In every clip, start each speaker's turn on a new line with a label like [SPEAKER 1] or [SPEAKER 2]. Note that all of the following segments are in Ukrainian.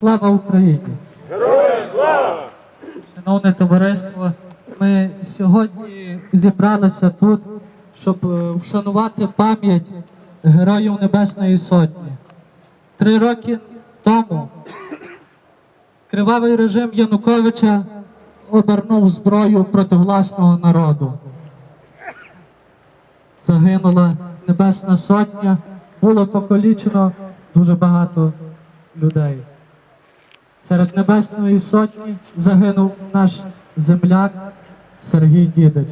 [SPEAKER 1] Слава Україні! Героям слава! Шановне товариство, ми сьогодні зібралися тут, щоб е, вшанувати пам'ять Героїв Небесної Сотні. Три роки тому кривавий режим Януковича обернув зброю проти власного народу. Загинула Небесна Сотня, було покалічено дуже багато людей. Серед Небесної Сотні загинув наш земляк Сергій Дідич.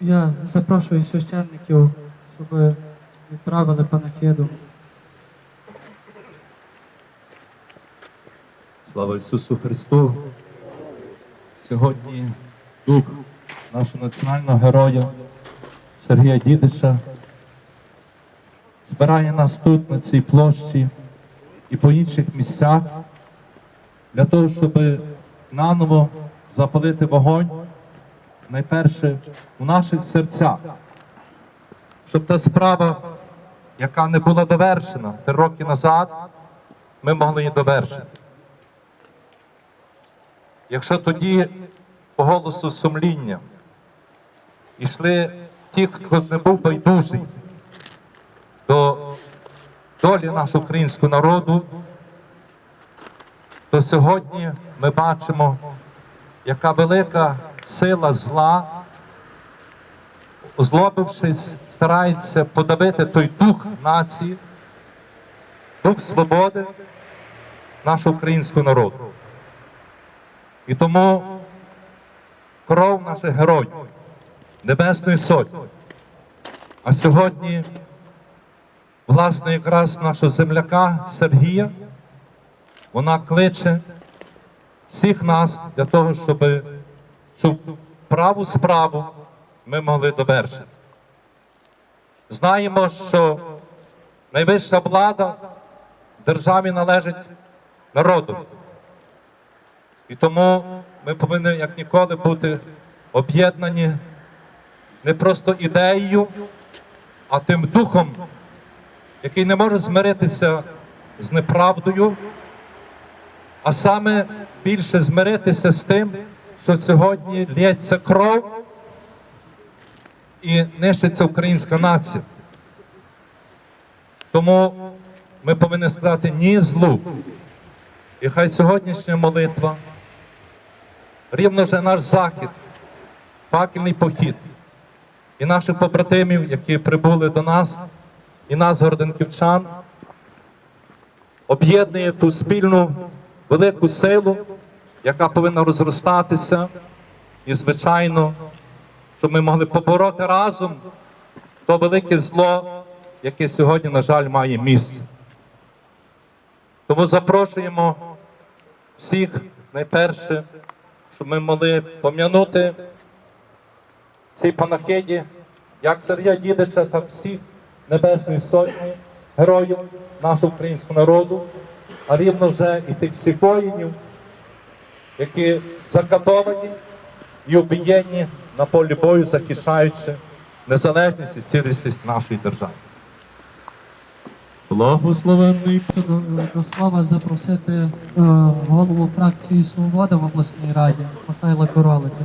[SPEAKER 1] Я запрошую священників, щоб відправили панахиду.
[SPEAKER 2] Слава Ісусу Христу! Сьогодні дух нашого національного героя Сергія Дідича збирає нас тут, на цій площі і по інших місцях для того, щоб наново запалити вогонь найперше у наших серцях, щоб та справа, яка не була довершена три роки назад, ми могли її довершити. Якщо тоді по голосу сумління йшли ті, хто не був байдужий долі нашого українського народу, то сьогодні ми бачимо, яка велика сила зла, озлобившись, старається подавити той дух нації, дух свободи нашого українського народу. І тому кров наших героїв, Небесної Сотні. А сьогодні, власне, якраз нашого земляка Сергія, вона кличе всіх нас для того, щоб цю праву справу ми могли довершити. Знаємо, що найвища влада державі належить народу. І тому ми повинні як ніколи бути об'єднані не просто ідеєю, а тим духом, який не може змиритися з неправдою, а саме більше змиритися з тим, що сьогодні лється кров і нищиться українська нація. Тому ми повинні сказати ні злу. І хай сьогоднішня молитва рівно вже наш захід, факельний похід, і наших побратимів, які прибули до нас, і нас, городенківчан, об'єднує ту спільну велику силу, яка повинна розростатися, і, звичайно, щоб ми могли побороти разом то велике зло, яке сьогодні, на жаль, має місце. Тому запрошуємо всіх найперше, щоб ми могли пом'янути цій панахиді, як Сергія Дідича, так всіх Небесної Сотні, героїв нашого українського народу, а рівно вже і тих всіх воїнів, які закатовані і обієнні на полі бою, захищаючи незалежність і цілісність нашої держави. Благословенний
[SPEAKER 1] До, слова запросити е, голову фракції Свобода в обласній раді Михайла Королика.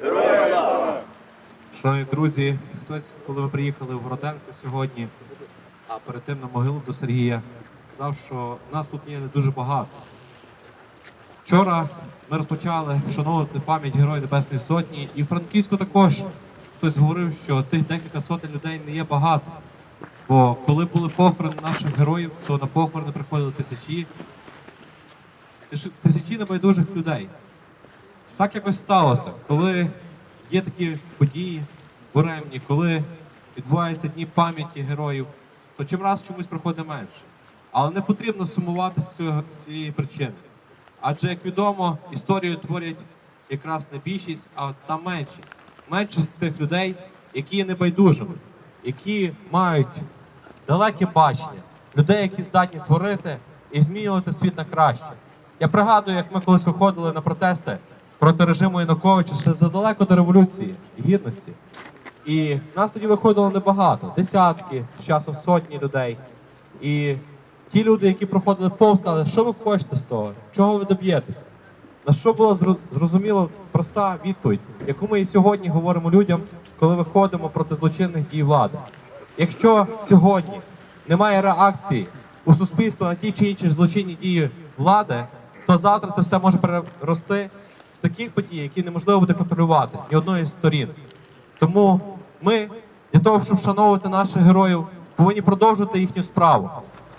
[SPEAKER 3] Слава Шановні друзі, хтось, коли ви приїхали в Городенко сьогодні, а перед тим на могилу до Сергія, казав, що нас тут є не дуже багато. Вчора ми розпочали вшановувати пам'ять Героїв Небесної Сотні, і в Франківську також хтось говорив, що тих декілька сотень людей не є багато. Бо коли були похорони наших героїв, то на похорони приходили тисячі, тисячі небайдужих людей. Так якось сталося, коли є такі події буремні, коли відбуваються дні пам'яті героїв, то чим раз чомусь приходить менше. Але не потрібно сумувати з цієї причини. Адже, як відомо, історію творять якраз не більшість, а та меншість. Меншість тих людей, які є небайдужими, які мають далеке бачення, людей, які здатні творити і змінювати світ на краще. Я пригадую, як ми колись виходили на протести проти режиму Януковича ще задалеко до революції гідності. І нас тоді виходило небагато, десятки, з часом сотні людей. І ті люди, які проходили повз, сказали, що ви хочете з того, чого ви доб'єтеся. На що була зрозуміла проста відповідь, яку ми і сьогодні говоримо людям, коли виходимо проти злочинних дій влади. Якщо сьогодні немає реакції у суспільства на ті чи інші злочинні дії влади, то завтра це все може перерости таких подій, які неможливо буде контролювати ні одної з сторін. Тому ми для того, щоб вшановувати наших героїв, повинні продовжувати їхню справу.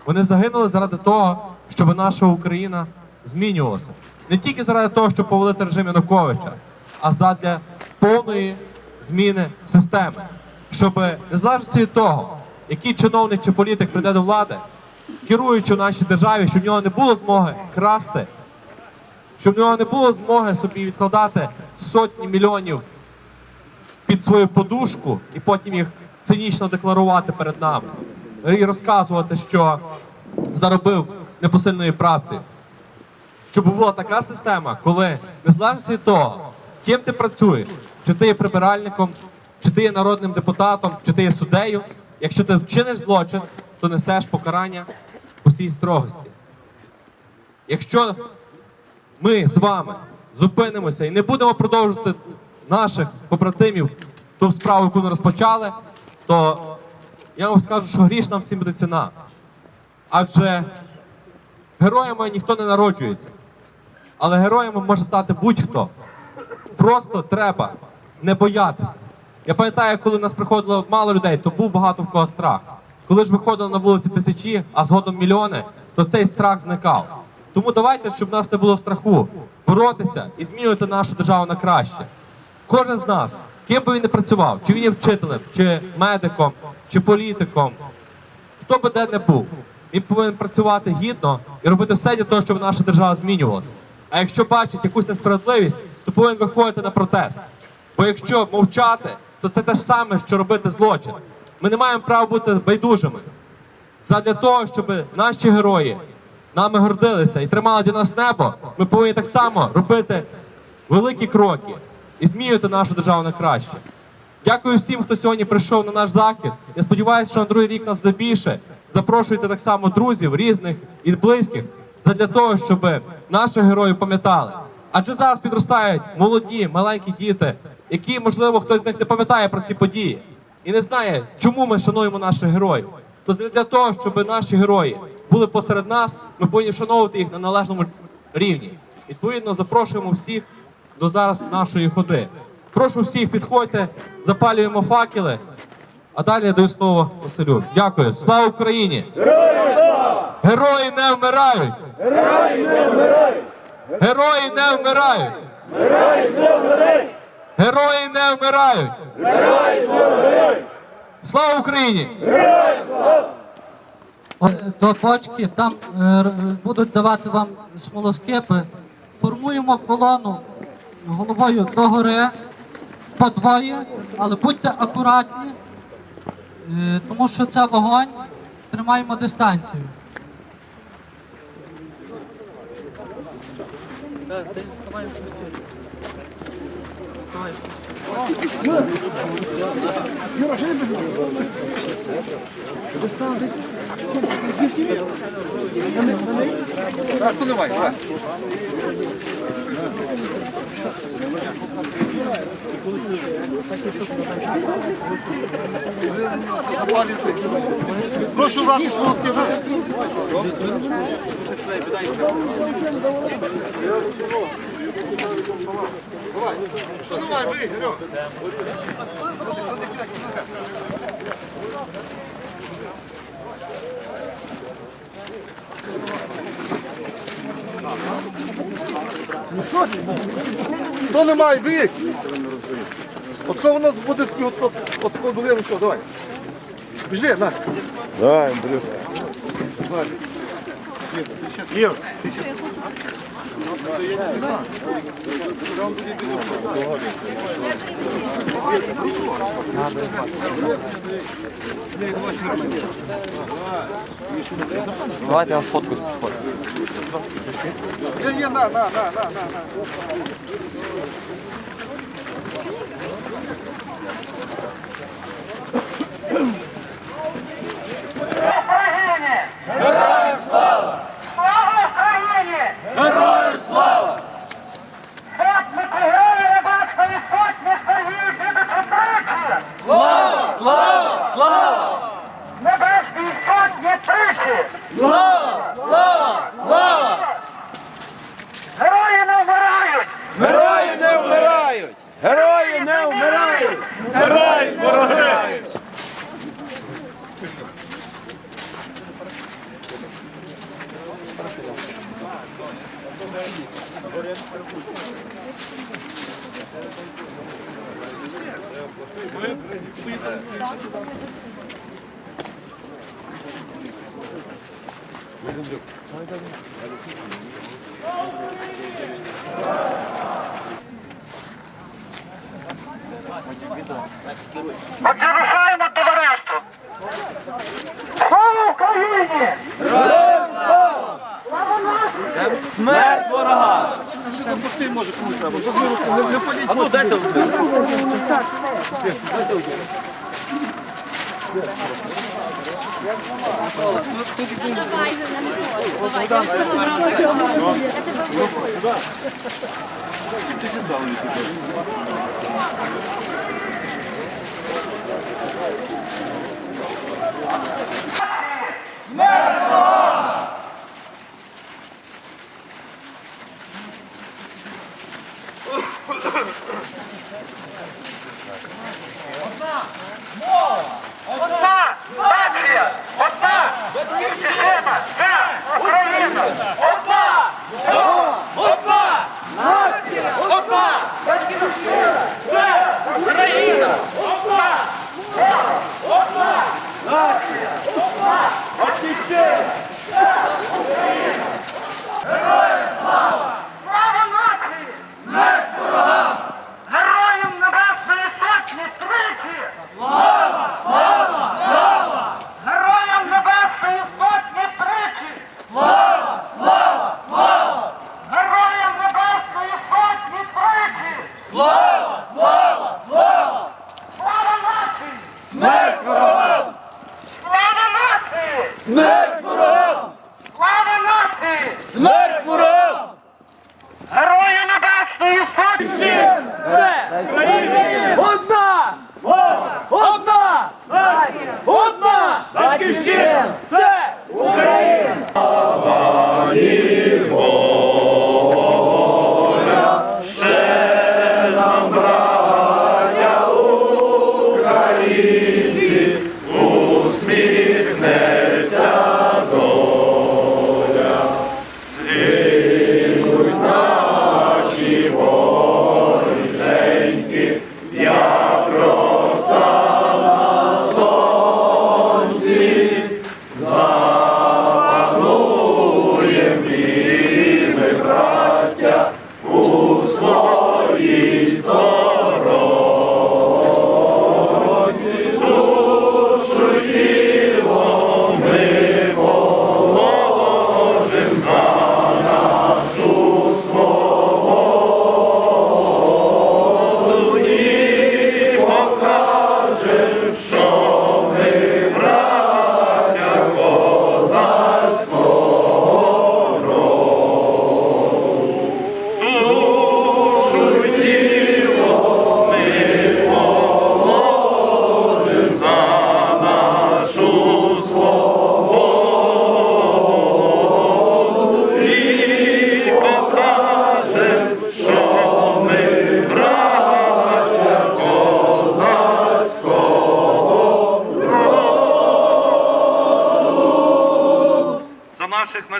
[SPEAKER 3] Вони загинули заради того, щоб наша Україна змінювалася. Не тільки заради того, щоб повалити режим Януковича, а задля повної зміни системи. Щоб незалежно від того, який чиновник чи політик прийде до влади, керуючи в нашій державі, щоб в нього не було змоги красти, щоб в нього не було змоги собі відкладати сотні мільйонів під свою подушку і потім їх цинічно декларувати перед нами і розказувати, що заробив непосильною працею. Щоб була така система, коли незалежно від того, ким ти працюєш, чи ти є прибиральником, чи ти є народним депутатом, чи ти є суддею, якщо ти вчиниш злочин, то несеш покарання у всій строгості. Якщо ми з вами зупинимося і не будемо продовжувати наших побратимів ту справу, яку ми розпочали, то я вам скажу, що гріш нам всім буде ціна. Адже героями ніхто не народжується. Але героями може стати будь-хто. Просто треба не боятися. Я пам'ятаю, коли нас приходило мало людей, то був багато в кого страх. Коли ж виходили на вулиці тисячі, а згодом мільйони, то цей страх зникав. Тому давайте, щоб нас не було страху, боротися і змінювати нашу державу на краще. Кожен з нас, ким би він не працював, чи він є вчителем, чи медиком, чи політиком, хто би де не був, він повинен працювати гідно і робити все для того, щоб наша держава змінювалася. А якщо бачить якусь несправедливість, то повинен виходити на протест. Бо якщо мовчати, то це те ж саме, що робити злочин. Ми не маємо права бути байдужими. Задля того, щоб наші герої нами гордилися і тримали для нас небо, ми повинні так само робити великі кроки і змінювати нашу державу на краще. Дякую всім, хто сьогодні прийшов на наш захід. Я сподіваюся, що на другий рік нас буде більше. Запрошуйте так само друзів, різних і близьких, задля того, щоб наших героїв пам'ятали. Адже зараз підростають молоді, маленькі діти, які, можливо, хтось з них не пам'ятає про ці події і не знає, чому ми шануємо наших героїв. То для того, щоб наші герої були посеред нас, ми повинні вшановувати їх на належному рівні. Відповідно, запрошуємо всіх до зараз нашої ходи. Прошу всіх, підходьте, запалюємо факели. А далі я даю слово Василю. Дякую. Слава Україні! Герої не вмирають! Герої не вмирають! Герої не вмирають! Герої не вмирають! Слава Україні!
[SPEAKER 1] Е, До бочки там е, будуть давати вам смолоскипи. Формуємо колону головою догори по двоє, але будьте акуратні, е, тому що це вогонь. Тримаємо дистанцію.
[SPEAKER 4] Так, ну давай, давай. Прошу брати шнурки вже. Давай, давай, бери, Альо. Хто не має, бери. От хто у нас буде от, от, от, от, що, давай. Біжи, на.
[SPEAKER 5] Давай, Андрюх. Ір,
[SPEAKER 6] Давайте я вам
[SPEAKER 4] сфоткаюсь поспорю. Не, не, на, на, на, на,
[SPEAKER 3] на. От
[SPEAKER 1] yok. Отрушаємо товариство! Слава Україні!
[SPEAKER 7] Смерть ворога! А ну, дайте.
[SPEAKER 1] Дайте ти ще дали Одна!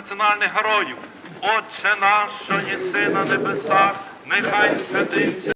[SPEAKER 8] національних героїв. Отче наш, що єси на небесах, нехай святиться.